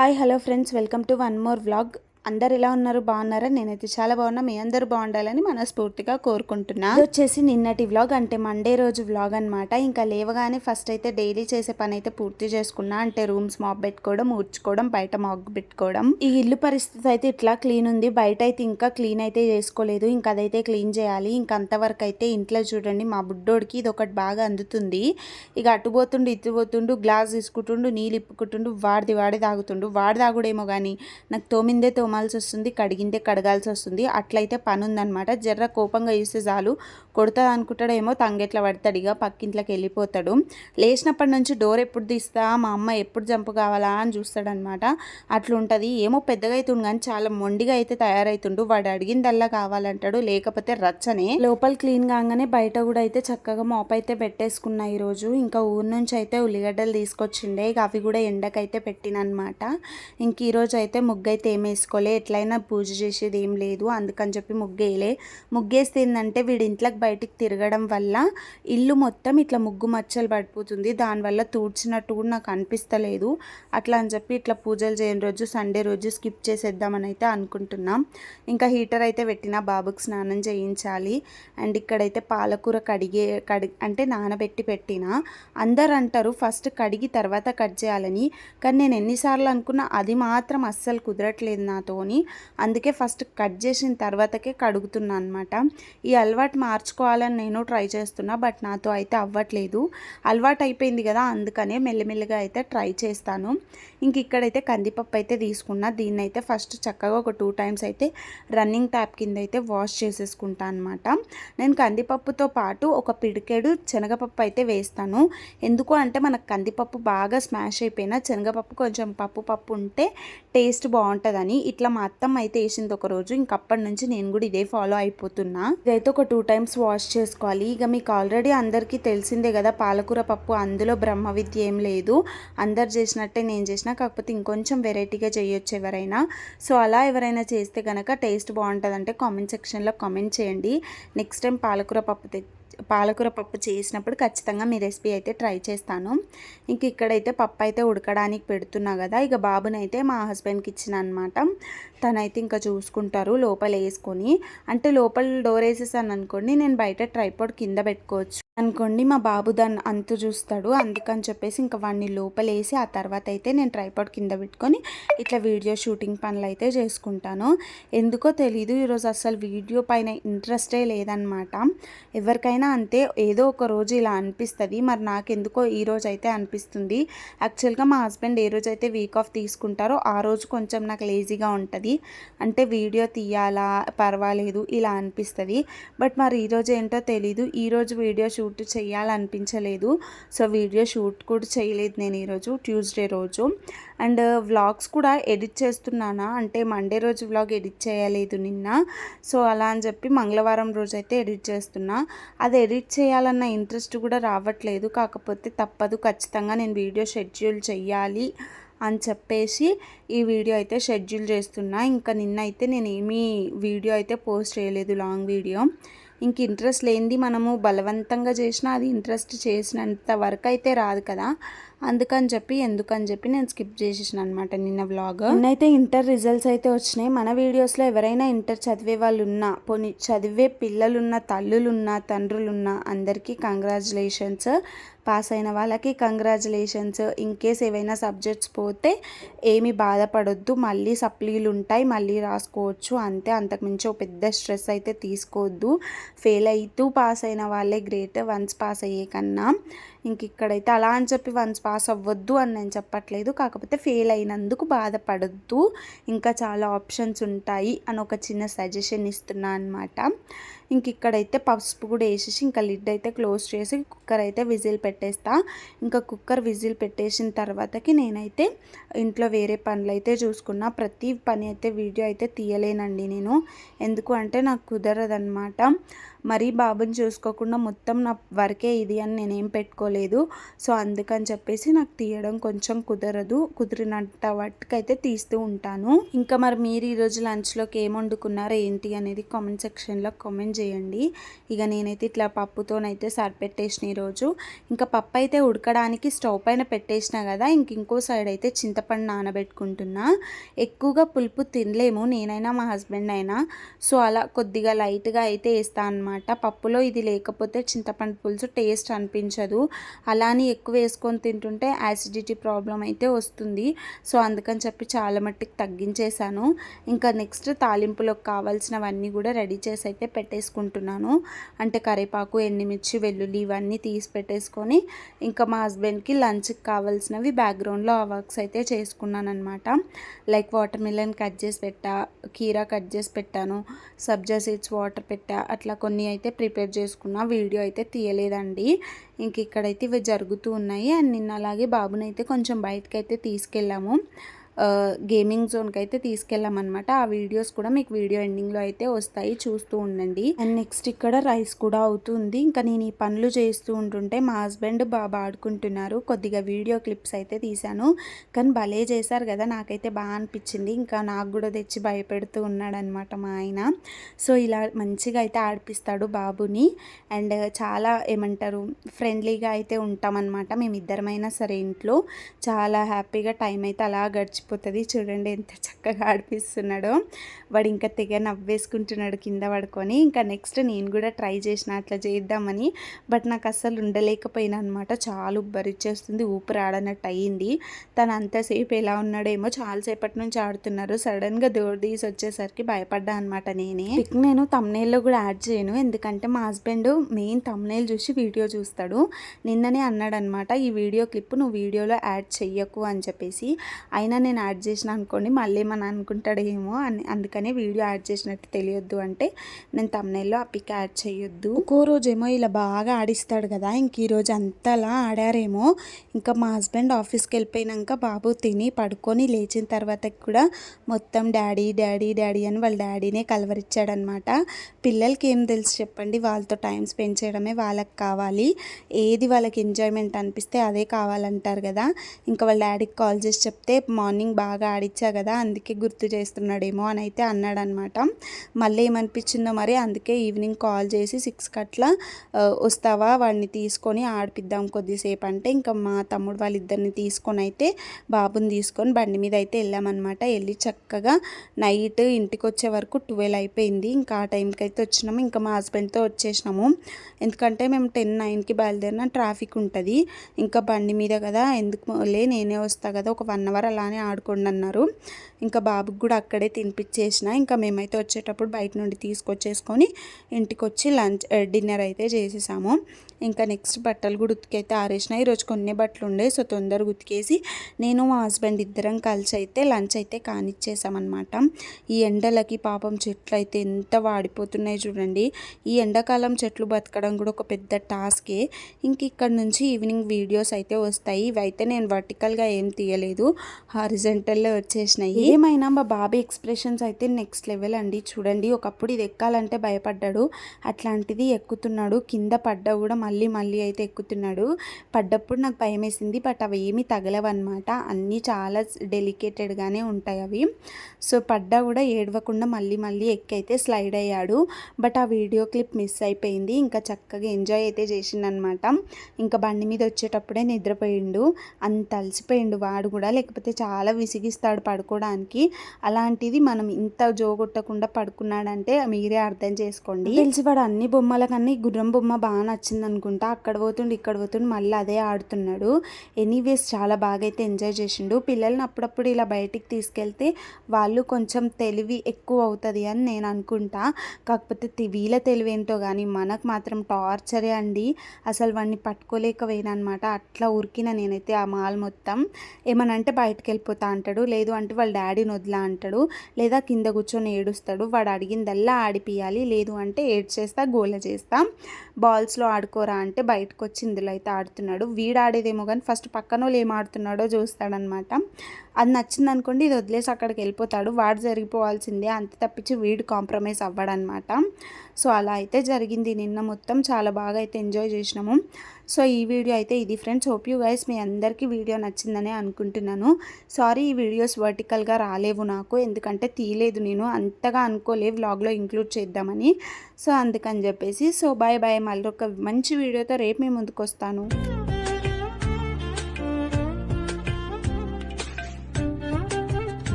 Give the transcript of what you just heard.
Hi hello friends welcome to one more vlog అందరు ఎలా ఉన్నారు? బాగున్నారా? నేనైతే చాలా బాగున్నా. మీ అందరూ బాగుండాలని మనస్ఫూర్తిగా కోరుకుంటున్నా. వచ్చేసి నిన్నటి వ్లాగ్. అంటే మండే రోజు వ్లాగ్ అనమాట ఇంకా లేవగానే ఫస్ట్ అయితే డైలీ చేసే పని అయితే పూర్తి చేసుకున్నా. అంటే రూమ్స్ మాప్ పెట్టుకోవడం ఊడ్చుకోవడం బయట మాప్ పెట్టుకోవడం. ఈ ఇల్లు పరిస్థితి అయితే ఇట్లా క్లీన్ ఉంది. బయట అయితే ఇంకా క్లీన్ అయితే చేసుకోలేదు. ఇంకా అదైతే క్లీన్ చేయాలి. ఇంకా అంతవరకు అయితే ఇంట్లో చూడండి మా బుడ్డోడికి ఇది ఒకటి బాగా అందుతుంది. ఇక అటు పోతుండు ఇటు పోతుండు గ్లాస్ తీసుకుంటుండు నీళ్ళు ఇప్పుకుంటుండు వాడిది వాడే తాగుతుండు. వాడి తాగుడేమో కానీ నాకు తోమిందే తోమాల్సి వస్తుంది కడిగిందే కడగాల్సి వస్తుంది. అట్లయితే పని ఉందన్నమాట జర్ర కోపంగా చూస్తే చాలు. కొడతా అనుకుంటాడేమో తంగెట్లా పడతాడు ఇక పక్కింట్లోకి వెళ్ళిపోతాడు. లేచినప్పటి నుంచి డోర్ ఎప్పుడు తీస్తా మా అమ్మ ఎప్పుడు జంపు కావాలా అని చూస్తాడనమాట అట్లుంటుంది. ఏమో పెద్దగా అవుతుండు కానీ చాలా మొండిగా అయితే తయారవుతుండు వాడు అడిగిందల్లా కావాలంటాడు. లేకపోతే రచ్చనే. లోపల క్లీన్ కాగానే బయట కూడా అయితే చక్కగా మోప్ అయితే పెట్టేసుకున్నా ఈరోజు. ఇంకా ఊరు నుంచి అయితే ఉల్లిగడ్డలు తీసుకొచ్చిండే. ఇక అవి కూడా ఎండకైతే పెట్టినమాట ఇంక ఈరోజు అయితే ముగ్గు అయితే ఏం వేసుకోలే ఎట్లయినా పూజ చేసేది ఏం లేదు అందుకని చెప్పి ముగ్గేయలే. ముగ్గేస్తే ఏంటంటే వీడి ఇంట్లోకి బయటికి తిరగడం వల్ల ఇల్లు మొత్తం ఇట్లా ముగ్గు మచ్చలు పడిపోతుంది. దానివల్ల తూడ్చినట్టు కూడా నాకు అనిపిస్తలేదు. అట్లా అని చెప్పి ఇట్లా పూజలు చేయని రోజు సండే రోజు స్కిప్ చేసేద్దామని అయితే అనుకుంటున్నాం. ఇంకా హీటర్ అయితే పెట్టిన బాబుకి స్నానం చేయించాలి. అండ్ ఇక్కడైతే పాలకూర కడిగే కడి అంటే నానబెట్టి పెట్టిన. అందరు అంటారు ఫస్ట్ కడిగి తర్వాత కట్ చేయాలని. కానీ నేను ఎన్నిసార్లు అనుకున్నా అది మాత్రం అస్సలు కుదరట్లేదు తోని అందుకే ఫస్ట్ కట్ చేసిన తర్వాతకే కడుగుతున్నా అనమాట ఈ అలవాటు మార్చుకోవాలని నేను ట్రై చేస్తున్నా బట్ నాతో అయితే అవ్వట్లేదు. అలవాటు అయిపోయింది కదా అందుకనే మెల్లమెల్లగా అయితే ట్రై చేస్తాను. ఇంక ఇక్కడైతే కందిపప్పు అయితే తీసుకున్న. దీన్ని అయితే ఫస్ట్ చక్కగా ఒక టూ టైమ్స్ అయితే రన్నింగ్ ట్యాప్ కింద అయితే వాష్ చేసేసుకుంటా అనమాట నేను కందిపప్పుతో పాటు ఒక పిడికెడు శనగపప్పు అయితే వేస్తాను. ఎందుకు అంటే మనకు కందిపప్పు బాగా స్మాష్ అయిపోయినా శనగపప్పు కొంచెం పప్పు పప్పు ఉంటే టేస్ట్ బాగుంటుందని ఇట్లా మా అత్తమ్మ అయితే వేసింది ఒక రోజు. ఇంకప్పటి నుంచి నేను కూడా ఇదే ఫాలో అయిపోతున్నా. ఇదైతే ఒక టూ టైమ్స్ వాష్ చేసుకోవాలి. ఇక మీకు ఆల్రెడీ అందరికీ తెలిసిందే కదా పాలకూర పప్పు అందులో బ్రహ్మ విద్య ఏం లేదు. అందరు చేసినట్టే నేను చేసిన కాకపోతే ఇంకొంచెం వెరైటీగా చేయొచ్చు ఎవరైనా. సో అలా ఎవరైనా చేస్తే కనుక టేస్ట్ బాగుంటుందంటే కామెంట్ సెక్షన్లో కామెంట్ చేయండి. నెక్స్ట్ టైం పాలకూర పప్పు తె పాలకూర పప్పు చేసినప్పుడు ఖచ్చితంగా మీ రెసిపీ అయితే ట్రై చేస్తాను. ఇంక ఇక్కడైతే పప్పు అయితే ఉడకడానికి పెడుతున్నా కదా ఇక బాబునైతే మా హస్బెండ్కి ఇచ్చిన అనమాట తనైతే ఇంకా చూసుకుంటారు లోపల వేసుకొని అంటే లోపల డోర్ వేసేసాను అనుకోండి నేను బయట ట్రైపాడ్ కింద పెట్టుకోవచ్చు. అనుకోండి మా బాబు దాన్ని అంతు చూస్తాడు. అందుకని చెప్పేసి ఇంకా వాడిని లోపలేసి ఆ తర్వాత అయితే నేను ట్రైపాడ్ కింద పెట్టుకొని ఇట్లా వీడియో షూటింగ్ పనులు అయితే చేసుకుంటాను. ఎందుకో తెలీదు ఈరోజు అసలు వీడియో పైన ఇంట్రెస్టే లేదనమాట ఎవరికైనా అంతే ఏదో ఒక రోజు ఇలా అనిపిస్తుంది. మరి నాకు ఎందుకో ఈ రోజు అయితే అనిపిస్తుంది. యాక్చువల్గా మా హస్బెండ్ ఏ రోజు అయితే వీక్ ఆఫ్ తీసుకుంటారో ఆ రోజు కొంచెం నాకు లేజీగా ఉంటుంది. అంటే వీడియో తీయాలా పర్వాలేదు ఇలా అనిపిస్తుంది. బట్ మరి ఈరోజు ఏంటో తెలీదు. ఈరోజు వీడియో షూట్ చేయాలనిపించలేదు. సో వీడియో షూట్ కూడా చేయలేదు నేను ఈరోజు ట్యూస్డే రోజు. అండ్ uh, వ్లాగ్స్ కూడా ఎడిట్ చేస్తున్నానా? అంటే మండే రోజు వ్లాగ్ ఎడిట్ చేయలేదు నిన్న. సో అలా అని చెప్పి మంగళవారం రోజు అయితే ఎడిట్ చేస్తున్నా. అది ఎడిట్ చేయాలన్న ఇంట్రెస్ట్ కూడా రావట్లేదు. కాకపోతే తప్పదు ఖచ్చితంగా నేను వీడియో షెడ్యూల్ చెయ్యాలి అని చెప్పేసి ఈ వీడియో అయితే షెడ్యూల్ చేస్తున్నా. ఇంకా నిన్న అయితే నేను ఏమీ వీడియో అయితే పోస్ట్ చేయలేదు లాంగ్ వీడియో. ఇంక ఇంట్రెస్ట్ లేనిది మనము బలవంతంగా చేసినా అది ఇంట్రెస్ట్ చేసినంత వరకు అయితే రాదు కదా. అందుకని చెప్పి ఎందుకని చెప్పి నేను స్కిప్ చేసేసిన అనమాట నిన్న వ్లాగ్. నిన్నైతే ఇంటర్ రిజల్ట్స్ అయితే వచ్చినాయి. మన వీడియోస్లో ఎవరైనా ఇంటర్ చదివే వాళ్ళు ఉన్నా పోనీ చదివే పిల్లలున్న తల్లులున్నా తండ్రులున్నా అందరికీ కంగ్రాచులేషన్స్ పాస్ అయిన వాళ్ళకి కంగ్రాచులేషన్స్ ఇన్ కేస్ ఏవైనా సబ్జెక్ట్స్ పోతే ఏమి బాధపడొద్దు. మళ్ళీ సప్లీలు ఉంటాయి. మళ్ళీ రాసుకోవచ్చు. అంతే. అంతకుమించి ఒక పెద్ద స్ట్రెస్ అయితే తీసుకోవద్దు. ఫెయిల్ అవుతూ పాస్ అయిన వాళ్ళే గ్రేట్ వన్స్ పాస్ అయ్యే కన్నా ఇంక ఇక్కడైతే అలా అని చెప్పి వన్స్ పాస్ అవ్వద్దు అని నేను చెప్పట్లేదు. కాకపోతే ఫెయిల్ అయినందుకు బాధపడద్దు. ఇంకా చాలా ఆప్షన్స్ ఉంటాయి అని ఒక చిన్న సజెషన్ ఇస్తున్నా అనమాట ఇంక ఇక్కడైతే పసుపు కూడా వేసేసి ఇంకా లిడ్ అయితే క్లోజ్ చేసి కుక్కర్ అయితే విజిల్ పెట్టేస్తా. ఇంకా కుక్కర్ విజిల్ పెట్టేసిన తర్వాతకి నేనైతే ఇంట్లో వేరే పనులు అయితే చూసుకున్నా. ప్రతి పని అయితే వీడియో అయితే తీయలేనండి నేను. ఎందుకు అంటే నాకు కుదరదనమాట మరీ బాబుని చూసుకోకుండా మొత్తం నా వరకే ఇది అని నేనేం పెట్టుకోలేదు. సో అందుకని చెప్పేసి నాకు తీయడం కొంచెం కుదరదు. కుదిరినంత వాటికైతే తీస్తూ ఉంటాను. ఇంకా మరి మీరు ఈరోజు లంచ్లోకి ఏం వండుకున్నారో ఏంటి అనేది కామెంట్ సెక్షన్లో కామెంట్ చేయండి. ఇక నేనైతే ఇట్లా పప్పుతోనైతే సరిపెట్టేసిన ఈరోజు ఇంకా పప్పు అయితే ఉడకడానికి స్టవ్ పైన పెట్టేసిన కదా ఇంక ఇంకో సైడ్ అయితే చింతపండు నానబెట్టుకుంటున్నా. ఎక్కువగా పులుపు తినలేము నేనైనా మా హస్బెండ్ అయినా. సో అలా కొద్దిగా లైట్గా అయితే వేస్తాను అనమాట పప్పులో ఇది లేకపోతే చింతపండు పులుసు టేస్ట్ అనిపించదు. అలానే ఎక్కువ వేసుకొని తింటుంటే యాసిడిటీ ప్రాబ్లం అయితే వస్తుంది. సో అందుకని చెప్పి చాలా మట్టికి తగ్గించేశాను. ఇంకా నెక్స్ట్ తాలింపులోకి కావాల్సినవన్నీ కూడా రెడీ చేసి అయితే పెట్టేసుకుంటున్నాను. అంటే కరివేపాకు ఎండుమిర్చి వెల్లుల్లి ఇవన్నీ తీసి పెట్టేసుకొని ఇంకా మా హస్బెండ్కి లంచ్కి కావాల్సినవి బ్యాక్గ్రౌండ్లో ఆ వర్క్స్ అయితే చేసుకున్నాను అనమాట లైక్ వాటర్ మిలన్ కట్ చేసి పెట్టా కీరా కట్ చేసి పెట్టాను సబ్జా సీడ్స్ వాటర్ పెట్టా అట్లా కొన్ని అయితే ప్రిపేర్ చేసుకున్నా వీడియో అయితే తీయలేదండి. ఇంక ఇక్కడైతే ఇవి జరుగుతూ ఉన్నాయి. అండ్ నిన్న అలాగే బాబునైతే కొంచెం బయటకైతే అయితే తీసుకెళ్ళాము. గేమింగ్ జోన్కి అయితే తీసుకెళ్ళామన్నమాట. ఆ వీడియోస్ కూడా మీకు వీడియో ఎండింగ్లో అయితే వస్తాయి. చూస్తూ ఉండండి. అండ్ నెక్స్ట్ ఇక్కడ రైస్ కూడా అవుతుంది. ఇంకా నేను ఈ పనులు చేస్తూ ఉంటుంటే మా హస్బెండ్ బాగా ఆడుకుంటున్నారు. కొద్దిగా వీడియో క్లిప్స్ అయితే తీశాను. కానీ భలే చేశారు కదా నాకైతే బాగా అనిపించింది. ఇంకా నాకు కూడా తెచ్చి భయపెడుతూ ఉన్నాడనమాట మా ఆయన. సో ఇలా మంచిగా అయితే ఆడిపిస్తాడు బాబుని. అండ్ చాలా ఏమంటారు ఫ్రెండ్లీగా అయితే ఉంటామన్నమాట మేమిద్దరమైనా సరే ఇంట్లో. చాలా హ్యాపీగా టైం అయితే అలా గడిచిపోతుంది మర్చిపోతుంది చూడండి ఎంత చక్కగా ఆడిపిస్తున్నాడో. వాడు ఇంకా తెగ నవ్వేసుకుంటున్నాడు కింద పడుకొని. ఇంకా నెక్స్ట్ నేను కూడా ట్రై చేసిన అట్లా చేద్దామని. బట్ నాకు అస్సలు ఉండలేకపోయినా అనమాట చాలా ఉబ్బరిచ్చేస్తుంది. ఊపిరి ఆడనట్టు అయ్యింది తను అంతసేపు ఎలా ఉన్నాడేమో చాలాసేపటి నుంచి ఆడుతున్నారు. సడన్గా దోర్ తీసి వచ్చేసరికి భయపడ్డా అనమాట నేనే. పిక్ నేను తమ్నేల్లో కూడా యాడ్ చేయను. ఎందుకంటే మా హస్బెండ్ మెయిన్ తమ్నేల్ చూసి వీడియో చూస్తాడు. నిన్ననే అన్నాడు అనమాట ఈ వీడియో క్లిప్ నువ్వు వీడియోలో యాడ్ చెయ్యకు అని చెప్పేసి. అయినా నేను నేను యాడ్ చేసిన అనుకోండి మళ్ళీ ఏమని అనుకుంటాడేమో అని అందుకనే వీడియో యాడ్ చేసినట్టు తెలియద్దు అంటే నేను తమ్నైల్లో ఆ పిక్ యాడ్ చేయొద్దు. ఒక్కో రోజేమో ఇలా బాగా ఆడిస్తాడు కదా ఇంక ఈరోజు అంతలా ఆడారేమో ఇంకా మా హస్బెండ్ ఆఫీస్కి వెళ్ళిపోయినాక బాబు తిని పడుకొని లేచిన తర్వాత కూడా మొత్తం డాడీ డాడీ డాడీ అని వాళ్ళ డాడీనే కలవరిచ్చాడనమాట. పిల్లలకి ఏం తెలుసు చెప్పండి వాళ్ళతో టైం స్పెండ్ చేయడమే వాళ్ళకి కావాలి. ఏది వాళ్ళకి ఎంజాయ్మెంట్ అనిపిస్తే అదే కావాలంటారు కదా ఇంకా వాళ్ళ డాడీకి కాల్ చేసి చెప్తే మార్నింగ్ మార్నింగ్ బాగా ఆడిచ్చా కదా అందుకే గుర్తు చేస్తున్నాడేమో అని అయితే అన్నాడనమాట. మళ్ళీ ఏమనిపించిందో మరి అందుకే ఈవినింగ్ కాల్ చేసి సిక్స్కి అట్లా వస్తావా? వాడిని తీసుకొని ఆడిపిద్దాం కొద్దిసేపు అంటే ఇంకా మా తమ్ముడు వాళ్ళిద్దరిని తీసుకొని అయితే బాబుని తీసుకొని బండి మీద అయితే వెళ్ళామన్నమాట వెళ్ళి చక్కగా నైట్ ఇంటికి వచ్చే వరకు ట్వెల్వ్ అయిపోయింది. ఇంకా ఆ టైంకి అయితే వచ్చినాము. ఇంకా మా హస్బెండ్తో వచ్చేసినాము. ఎందుకంటే మేము టెన్ నైన్కి బయలుదేరిన ట్రాఫిక్ ఉంటుంది. ఇంకా బండి మీద కదా ఎందుకు లే నేనే వస్తా కదా ఒక వన్ అవర్ అలానే ఆడుకోండి అన్నారు ఇంకా బాబుకి కూడా అక్కడే తినిపించేసిన. ఇంకా మేమైతే వచ్చేటప్పుడు బయట నుండి తీసుకొచ్చేసుకొని ఇంటికి వచ్చి లంచ్ డిన్నర్ అయితే చేసేసాము. ఇంకా నెక్స్ట్ బట్టలు కూడా ఉతికైతే ఆరేసిన. ఈరోజు కొన్ని బట్టలు ఉండే సో తొందరగా ఉతికేసి నేను మా హస్బెండ్ ఇద్దరం కలిసి అయితే లంచ్ అయితే కానిచ్చేసామన్నమాట. ఈ ఎండలకి పాపం చెట్లు అయితే ఎంత వాడిపోతున్నాయి చూడండి. ఈ ఎండాకాలం చెట్లు బతకడం కూడా ఒక పెద్ద టాస్కే. ఇంక ఇక్కడ నుంచి ఈవినింగ్ వీడియోస్ అయితే వస్తాయి. ఇవైతే నేను వర్టికల్గా ఏం తీయలేదు. హారిజెంటల్లో వచ్చేసినాయి. ఏమైనా మా బాబీ ఎక్స్ప్రెషన్స్ అయితే నెక్స్ట్ లెవెల్ అండి. చూడండి ఒకప్పుడు ఇది ఎక్కాలంటే భయపడ్డాడు. అట్లాంటిది ఎక్కుతున్నాడు. కింద పడ్డా కూడా మళ్ళీ మళ్ళీ అయితే ఎక్కుతున్నాడు. పడ్డప్పుడు నాకు భయం వేసింది బట్ అవి ఏమీ తగలవన్నమాట. అన్నీ చాలా డెలికేటెడ్గానే ఉంటాయి అవి. సో పడ్డా కూడా ఏడవకుండా మళ్ళీ మళ్ళీ ఎక్కైతే స్లైడ్ అయ్యాడు. బట్ ఆ వీడియో క్లిప్ మిస్ అయిపోయింది. ఇంకా చక్కగా ఎంజాయ్ అయితే చేసిండనమాట ఇంకా బండి మీద వచ్చేటప్పుడే నిద్రపోయిండు. అంత అలసిపోయిండు వాడు కూడా. లేకపోతే చాలా విసిగిస్తాడు పడుకోవడానికి అలాంటిది మనం ఇంత జోగొట్టకుండా పడుకున్నాడంటే మీరే అర్థం చేసుకోండి. తెలిసి వాడు అన్ని బొమ్మల కన్నా గుర్రం బొమ్మ బాగా నచ్చింది అనుకుంటా. అక్కడ పోతుండు ఇక్కడ పోతుండు మళ్ళీ అదే ఆడుతున్నాడు. ఎనీవేస్ చాలా బాగా అయితే ఎంజాయ్ చేసిండు. పిల్లల్ని అప్పుడప్పుడు ఇలా బయటికి తీసుకెళ్తే వాళ్ళు కొంచెం తెలివి ఎక్కువ అవుతుంది అని నేను అనుకుంటా. కాకపోతే వీళ్ళ తెలివి ఏంటో కానీ మనకు మాత్రం టార్చరే అండి. అసలు వాడిని పట్టుకోలేకపోయినా అనమాట అట్లా ఉరికిన నేనైతే ఆ మాల్ మొత్తం. ఏమనంటే బయటకు వెళ్ళిపోతా అంటాడు. లేదు అంటే వాళ్ళ డాడీని వదిలా అంటాడు. లేదా కింద కూర్చొని ఏడుస్తాడు. వాడు అడిగిందల్లా ఆడిపియాలి. లేదు అంటే ఏడ్ చేస్తా గోల చేస్తా. బాల్స్లో ఆడుకోరా అంటే బయటకు వచ్చి ఇందులో అయితే ఆడుతున్నాడు. వీడు ఆడేదేమో కానీ ఫస్ట్ పక్కన వాళ్ళు ఏం ఆడుతున్నాడో చూస్తాడనమాట అది నచ్చింది అనుకోండి ఇది వదిలేసి అక్కడికి వెళ్ళిపోతాడు. వాడు జరిగిపోవాల్సిందే. అంత తప్పించి వీడు కాంప్రమైజ్ అవ్వడనమాట సో అలా అయితే జరిగింది. నిన్న మొత్తం చాలా బాగా అయితే ఎంజాయ్ చేసినాము. సో ఈ వీడియో అయితే ఇది ఫ్రెండ్స్. హోప్ యూ గైస్ మీ అందరికీ వీడియో నచ్చిందనే అనుకుంటున్నాను. సారీ ఈ వీడియోస్ వర్టికల్గా రాలేవు నాకు. ఎందుకంటే తీయలేదు నేను. అంతగా అనుకోలే. వ్లాగ్లో ఇంక్లూడ్ చేద్దామని. సో అందుకని చెప్పేసి. సో బాయ్ బాయ్ మళ్ళీ ఒక మంచి వీడియోతో రేపు మీ ముందుకు వస్తాను